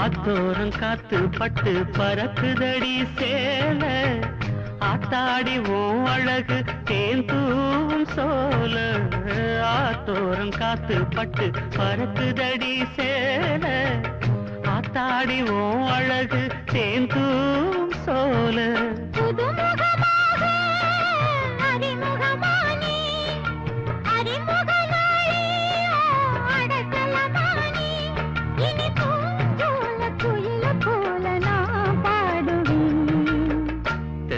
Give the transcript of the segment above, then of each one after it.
ஆத்தோரம் காத்து பட்டு பறக்குதடி சேல. ஆத்தாடி உன் அழகு தேன் தூவும் சோல. ஆத்தோரம் காத்து பட்டு பறக்குதடி சேல. ஆத்தாடி உன் அழகு தேன்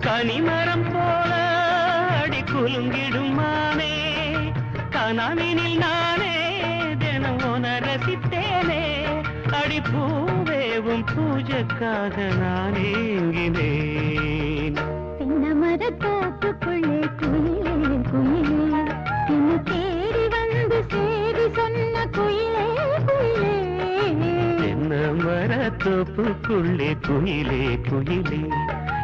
கனிமரம் போல அடி குலுங்கிடும் மானே. கனவினில் நானே தினம் உன ரசித்தேனே. அடி பூவேவும் பூஜைக்காக நான் ஏங்கினேன். தென்னை மரத்தோப்புக்குள்ளே குயிலே குயிலே. என்ன தேடி வந்து சேதி சொன்ன குயிலே குயிலே. என்ன மரத்தோப்புக்குள்ளே குயிலே குயிலே.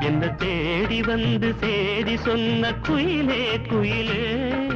என்ன தேடி வந்து சேதி சொன்ன குயிலே குயிலே.